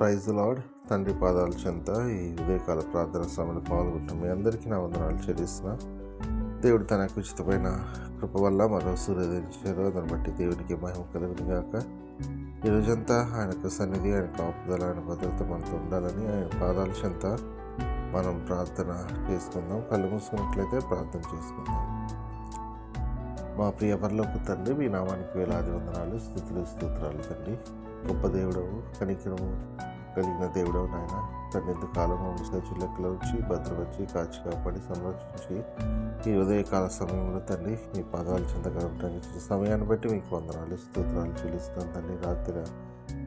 Praise lord తండ్రి పాదాల చెంత ఈ ఉదయకాల ప్రార్థన సమయంలో పాల్గొంటున్నాం. మీ అందరికీ నా వందనాలు చెల్లిస్తున్న. దేవుడు తనకు ఉచితమైన కృప వల్ల మరో సూర్యోదయించారు దాన్ని బట్టి దేవునికి మహిమ కలుగును గాక. ఈ రోజంతా ఆయనకు సన్నిధి ఆయన కాపుదల ఆయన భద్రత మనతో ఉండాలని ఆయన పాదాల చెంత మనం ప్రార్థన చేసుకుందాం. కళ్ళు మూసుకున్నట్లయితే ప్రార్థన చేసుకుందాం. మా ప్రియ పరలోకి తండ్రి మీ నామానికి వేలాది వందనాలు స్థుతులు స్తోత్రాలు తండ్రి. గొప్ప దేవుడవు కనికరము కలిగిన దేవుడవు నాయన. తన ఎంతకాలం సచి లెక్కలో ఉంచి భద్రపరిచి కాచి కాపాడి సంరక్షించి ఈ ఉదయకాల సమయంలో తండ్రి మీ పాదాలు చెందగలటానికి సమయాన్ని బట్టి మీకు వందనాలు స్తోత్రాలు చెల్లిస్తాను తండ్రి రాత్రి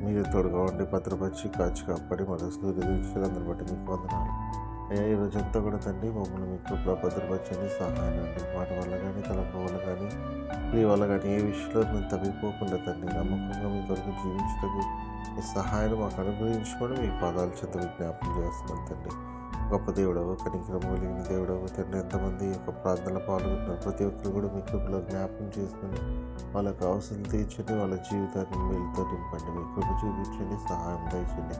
మీరు తోడుగా ఉండి భద్రపరిచి కాచి కాపాడి మన సూర్యోదయించడానికి బట్టి మీకు వందనాలు. అయ్యా ఈ రోజంతా కూడా తండ్రి మమ్మల్ని మీ కృపలో భద్రపరచండి సహాయం అండి వాటి వల్ల కానీ తలంపు వల్ల కానీ మీ వల్ల కానీ ఏ విషయంలో మేము తప్పిపోకుండా తండ్రి నమ్మకంగా మీ కొరకు జీవించటకు మీ సహాయం మాకు అనుగ్రహించుకొని మీ పదాలు చెంత విజ్ఞాపం చేస్తున్నాం తండ్రి. గొప్ప దేవుడవు కనికరము కలిగిన దేవుడవు తండ్రి ఎంతమంది యొక్క ప్రార్థనలో పాల్గొంటున్నారు. ప్రతి ఒక్కరు కూడా మీ కృపలో జ్ఞాపకం చేసుకొని వాళ్ళకు అవసరం తీర్చండి వాళ్ళ జీవితాన్ని మీతో నింపండి. మీ కృప చూపించండి సహాయం దయచండి.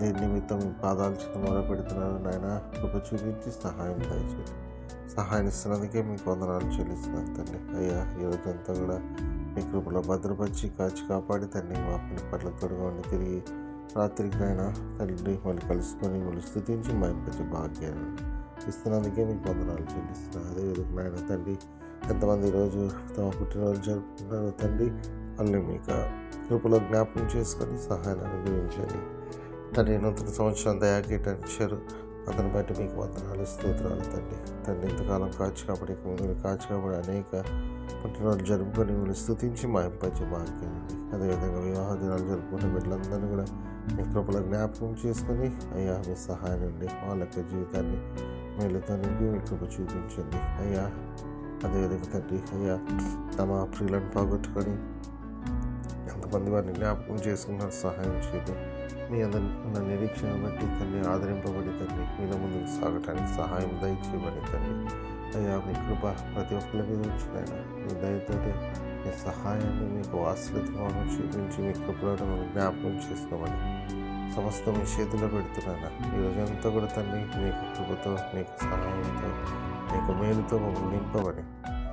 దీని నిమిత్తం మీ పాదాల చెంత మొదలుపెడుతున్నారు నాయన. కృప చూపించి సహాయం దయచండి. సహాయం ఇస్తున్నందుకే మీకు వందనాలు చెల్లిస్తున్నాను తండ్రి. అయ్యా ఈ అంతా కూడా మీ కృపలో భద్రపరిచి కాచి కాపాడి తండ్రి మా పని పట్ల తొడగండి తిరిగి రాత్రికి తండ్రి మళ్ళీ కలుసుకొని మళ్ళీ స్థుతించి మా ఇంపచ్చి భాగ్యాన్ని ఇస్తున్నందుకే మీకు వందనాలు చెల్లిస్తున్నాను అదేవిధంగా నాయన తండ్రి ఎంతమంది ఈరోజు తమ పుట్టినరోజు జరుపుకుంటారో తండ్రి మళ్ళీ మీకు కృపలో జ్ఞాపకం చేసుకొని సహాయాన్ని అనుగ్రహించండి. తండ్రి నూతన సంవత్సరం దయాకీటారు అతని బట్టి మీకు వందనాలు స్తోత్రాలు తండ్రి తండ్రి ఇంతకాలం కాచి కాబట్టి ముందు కాచి కాబట్టి అనేక పుట్టినరోజు జరుపుకొని మిమ్మల్ని స్థుతించి మా ఇంపచ్చి భాగ్యం అదేవిధంగా వివాహ దినాలు జరుపుకునే బిడ్డలందరినీ కూడా మీ కృపల జ్ఞాపకం చేసుకొని అయ్యా మీ సహాయం నుండి వాళ్ళ యొక్క జీవితాన్ని మేలుతో నింపి మీ కృప చూపించండి. అయ్యా అదేవిధంగా తండ్రి అయ్యా తమ ప్రియులను పోగొట్టుకొని ఎంతమంది వారిని జ్ఞాపకం చేసుకున్నారు సహాయం చేయండి మీ అందరి ఉన్న నిరీక్షణ బట్టి తన్ని ఆదరింపబడి తండ్రి మీలో ముందుకు సాగటానికి సహాయం దయచేయబడి తండ్రి. అయ్యా మీ కృప ప్రతి ఒక్కరి మీద మీ దయతోటి మీ సహాయాన్ని మీకు వాస్తవిత్వం చూపించి మీ కృపలను మనం జ్ఞాపకం చేసుకోమని సమస్త మీ చేతిలో పెడుతున్నాను ఈ రోజంతా కూడా తండ్రి మీకు కృపతో మీకు సహాయంతో మీకు మేలుతో మమ్మల్ని నింపమని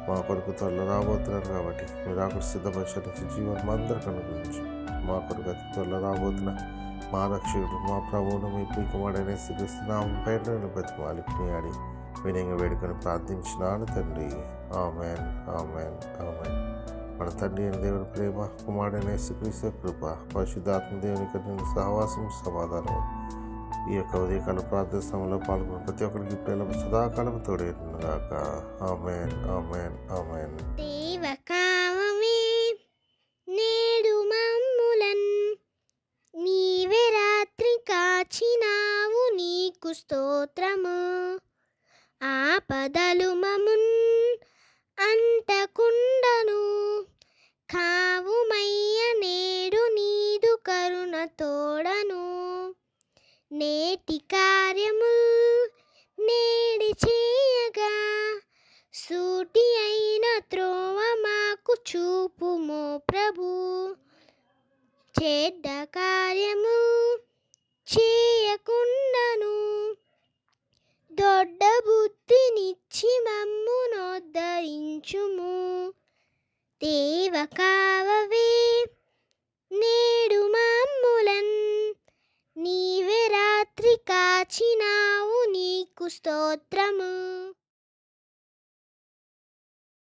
మా కొరకు త్వరలో రాబోతున్నారు కాబట్టి మీరు అక్కడ సిద్ధపరచడానికి జీవనం అందరికి అనుగ్రహించి మా కొరకు అతి త్వరలో రాబోతున్న మా రక్షకుడు మా ప్రభువును మీ పీకమాడనే శ్రీకృష్ణ పైన బతిమాలికి ఆడి వినయంగా వేడుకొని ప్రార్థించినాను తండ్రి. Amen amen amen. మన తండ్రి అయిన దేవుని ప్రేమ కుమారుడైన శ్రీకృష్ణ కృప పరిశుద్ధాత్మ దేవుని సహవాసం సమాధానం ఈ యొక్క ఉదయకాల ప్రార్థన సమయంలో పాల్గొన్న ప్రతి ఒక్కరికి ఇప్పుడు సదాకాలం తోడేగాక ఆమెన్ ఆమెన్ ఆమెన్. దేవకామమే నేడు మమ్ములన్. నీవే రాత్రి కాచినావు నీకు స్తోత్రము. ఆపదలు మమున్ అంటకుండను కావుమయ్య నేడు నీదు కరుణ తోడను. నేటి కార్యము నేడి చేయగా సూటి అయిన త్రోవ మాకు చూపుమో ప్రభు. చెడ్డ కార్యము దేవ కావవే నేడు మమ్ములన్. నీవే రాత్రి కాచినావు నీకు స్తోత్రము